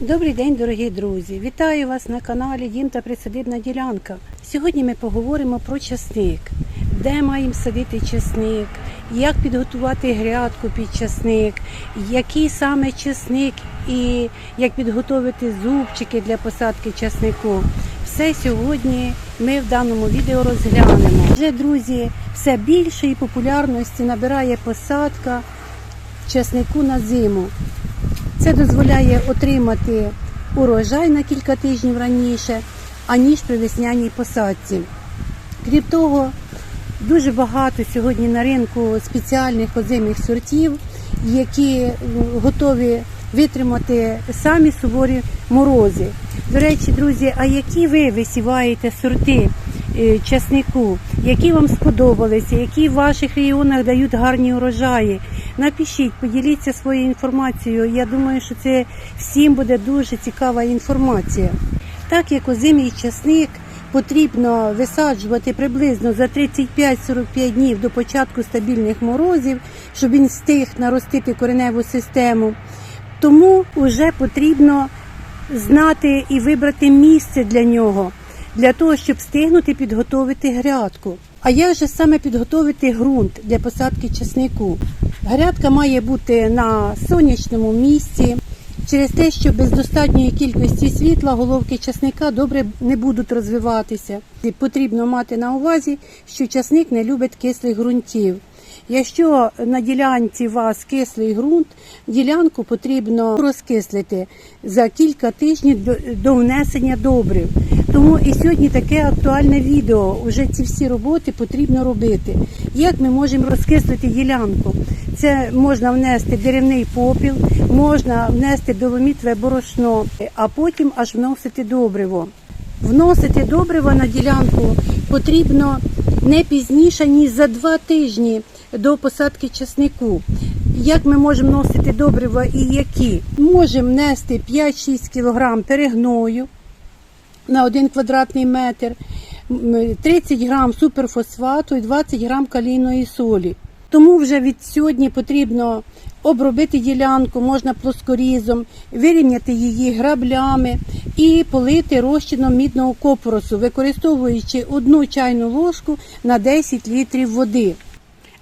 Добрий день, дорогі друзі! Вітаю вас на каналі Дім та Присадибна ділянка. Сьогодні ми поговоримо про часник, де маємо садити часник, як підготувати грядку під часник, який саме часник і як підготувати зубчики для посадки часнику. Все сьогодні ми в даному відео розглянемо. Вже, друзі, все більшої популярності набирає посадка часнику на зиму. Це дозволяє отримати урожай на кілька тижнів раніше, аніж при весняній посадці. Крім того, дуже багато сьогодні на ринку спеціальних озимих сортів, які готові витримати самі суворі морози. До речі, друзі, а які ви висіваєте сорти е, часнику, які вам сподобалися, які в ваших регіонах дають гарні урожаї? Напишіть, поділіться своєю інформацією. Я думаю, що це всім буде дуже цікава інформація. Так як озимий часник потрібно висаджувати приблизно за 35-45 днів до початку стабільних морозів, щоб він встиг наростити кореневу систему. Тому вже потрібно знати і вибрати місце для нього, для того, щоб встигнути підготовити грядку. А як же саме підготовити ґрунт для посадки часнику? Грядка має бути на сонячному місці. Через те, що без достатньої кількості світла головки часника добре не будуть розвиватися. Потрібно мати на увазі, що часник не любить кислих ґрунтів. Якщо на ділянці у вас кислий ґрунт, ділянку потрібно розкислити за кілька тижнів до, до внесення добрив. Тому і сьогодні таке актуальне відео. Уже ці всі роботи потрібно робити. Як ми можемо розкислити ділянку? Це можна внести деревний попіл, можна внести доломітве борошно, а потім аж вносити добриво. Вносити добриво на ділянку потрібно не пізніше, ніж за два тижні до посадки часнику. Як ми можемо вносити добрива і які? Можемо внести 5-6 кг перегною на 1 квадратний метр, 30 грам суперфосфату і 20 грам калійної солі. Тому вже від сьогодні потрібно обробити ділянку, можна плоскорізом, вирівняти її граблями і полити розчином мідного копоросу, використовуючи одну чайну ложку на 10 літрів води.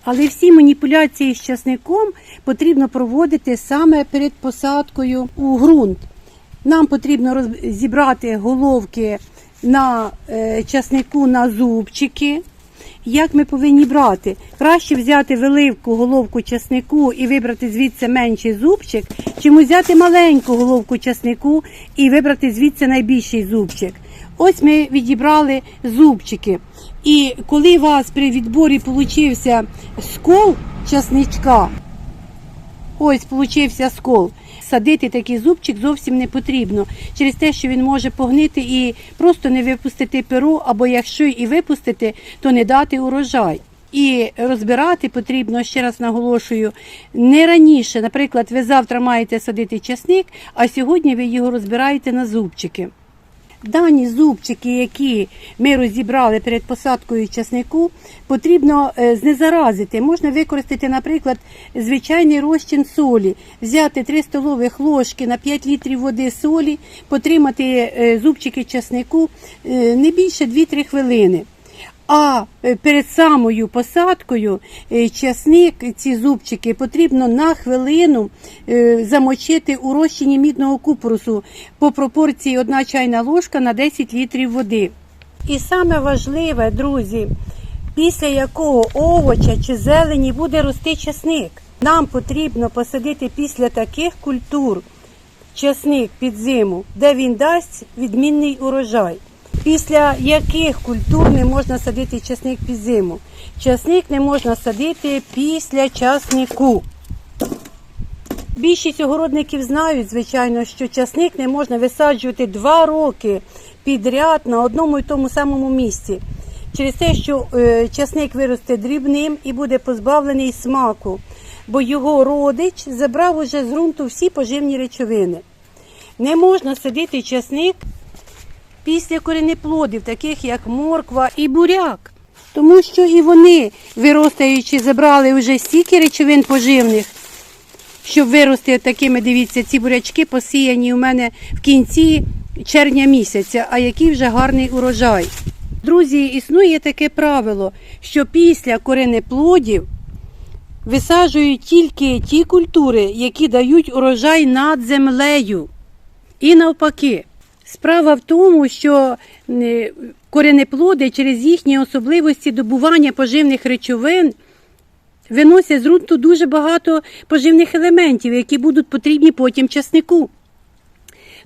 Але всі маніпуляції з часником потрібно проводити саме перед посадкою у ґрунт. Нам потрібно зібрати головки на е, часнику на зубчики. Як ми повинні брати? Краще взяти велику головку часнику і вибрати звідси менший зубчик, чим взяти маленьку головку часнику і вибрати звідси найбільший зубчик. Ось ми відібрали зубчики. І коли у вас при відборі получився скол часничка, Ось получився скол. Садити такий зубчик зовсім не потрібно через те, що він може погнити і просто не випустити перо, або якщо і випустити, то не дати урожай. І розбирати потрібно, ще раз наголошую, не раніше. Наприклад, ви завтра маєте садити часник, а сьогодні ви його розбираєте на зубчики. Дані зубчики, які ми розібрали перед посадкою часнику, потрібно е, знезаразити. Можна використати, наприклад, звичайний розчин солі, взяти 3 столових ложки на 5 літрів води солі, потримати е, зубчики часнику е, не більше 2-3 хвилини. А е, перед самою посадкою е, часник, ці зубчики потрібно на хвилину е, замочити у розчині мідного купорусу по пропорції 1 чайна ложка на 10 літрів води. І саме важливе, друзі, після якого овоча чи зелені буде рости часник. Нам потрібно посадити після таких культур часник під зиму, де він дасть відмінний урожай. Після яких культур не можна садити часник під зиму? Часник не можна садити після часнику. Більшість огородників знають, звичайно, що часник не можна висаджувати два роки підряд на одному і тому самому місці. Через те, що е, часник виросте дрібним і буде позбавлений смаку, бо його родич забрав уже з ґрунту всі поживні речовини. Не можна садити часник після коренеплодів, таких як морква і буряк. Тому що і вони, виростаючи, забрали вже стільки речовин поживних, щоб вирости такими, дивіться, ці бурячки посіяні у мене в кінці червня місяця, а який вже гарний урожай. Друзі, існує таке правило, що після коренеплодів висаджують тільки ті культури, які дають урожай над землею. І навпаки. Справа в тому, що е, коренеплоди через їхні особливості добування поживних речовин виносять з ґрунту дуже багато поживних елементів, які будуть потрібні потім часнику.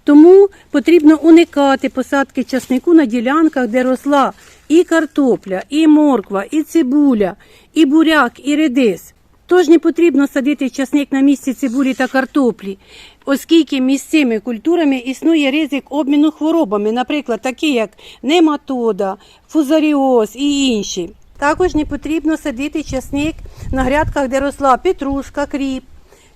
Тому потрібно уникати посадки часнику на ділянках, де росла і картопля, і морква, і цибуля, і буряк, і редис. Тож не потрібно садити часник на місці цибулі та картоплі, оскільки між цими культурами існує ризик обміну хворобами, наприклад, такі як нематода, фузаріоз і інші. Також не потрібно садити часник на грядках, де росла петрушка, кріп.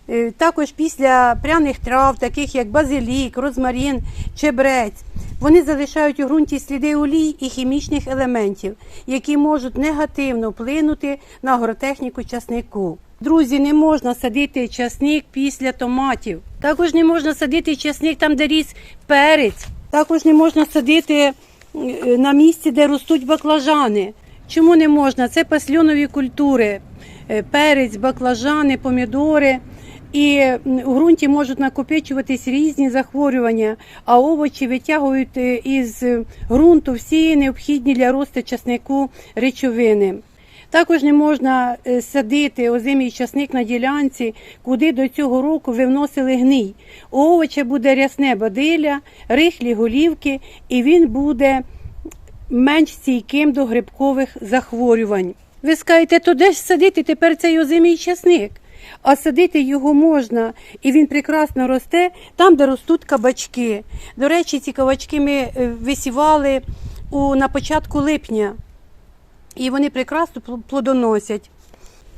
Е, Також після пряних трав, таких як базилік, розмарин, чебрець, вони залишають у ґрунті сліди олій і хімічних елементів, які можуть негативно вплинути на агротехніку часнику. Друзі, не можна садити часник після томатів. Також не можна садити часник там, де ріс перець. Також не можна садити е, на місці, де ростуть баклажани. Чому не можна? Це пасльонові культури, Е, перець, баклажани, помідори. І у ґрунті можуть накопичуватись різні захворювання, а овочі витягують е, із ґрунту всі необхідні для росту часнику речовини. Також не можна е, садити озимий часник на ділянці, куди до цього року ви вносили гній. У овоча буде рясне бадилля, рихлі голівки, і він буде менш стійким до грибкових захворювань. Ви скажете, то де ж садити тепер цей озимий часник? А садити його можна, і він прекрасно росте там, де ростуть кабачки. До речі, ці кабачки ми е, висівали у, на початку липня, і вони прекрасно пл- плодоносять.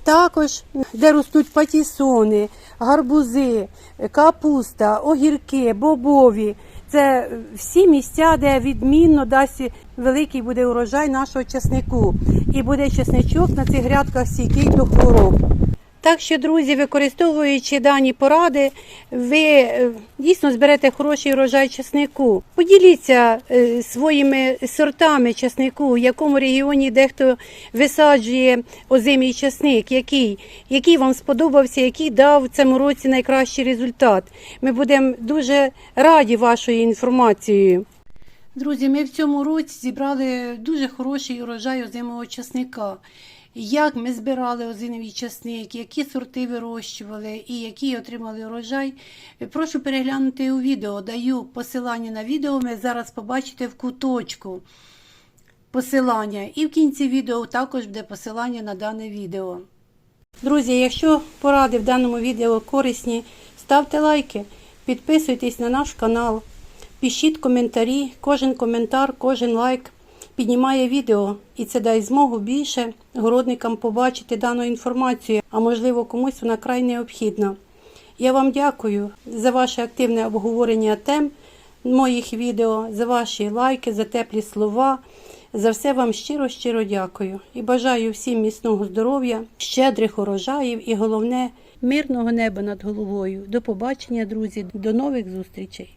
Також, де ростуть патісони, гарбузи, капуста, огірки, бобові. Це всі місця, де відмінно дасть великий буде урожай нашого часнику. І буде часничок на цих грядках стійкий до хвороб. Так що, друзі, використовуючи дані поради, ви е, дійсно зберете хороший урожай часнику. Поділіться е, своїми сортами часнику, в якому регіоні дехто висаджує озимий часник, який, який вам сподобався, який дав в цьому році найкращий результат. Ми будемо дуже раді вашою інформацією. Друзі, ми в цьому році зібрали дуже хороший урожай озимого часника. Як ми збирали озимий часник, які сорти вирощували і який отримали урожай. Прошу переглянути у відео. Даю посилання на відео. Ви зараз побачите в куточку посилання. І в кінці відео також буде посилання на дане відео. Друзі, якщо поради в даному відео корисні, ставте лайки, підписуйтесь на наш канал, пишіть коментарі. Кожен коментар, кожен лайк піднімає відео, і це дасть змогу більше городникам побачити дану інформацію, а можливо комусь вона край необхідна. Я вам дякую за ваше активне обговорення тем моїх відео, за ваші лайки, за теплі слова. За все вам щиро-щиро дякую і бажаю всім міцного здоров'я, щедрих урожаїв і головне мирного неба над головою. До побачення, друзі, до нових зустрічей!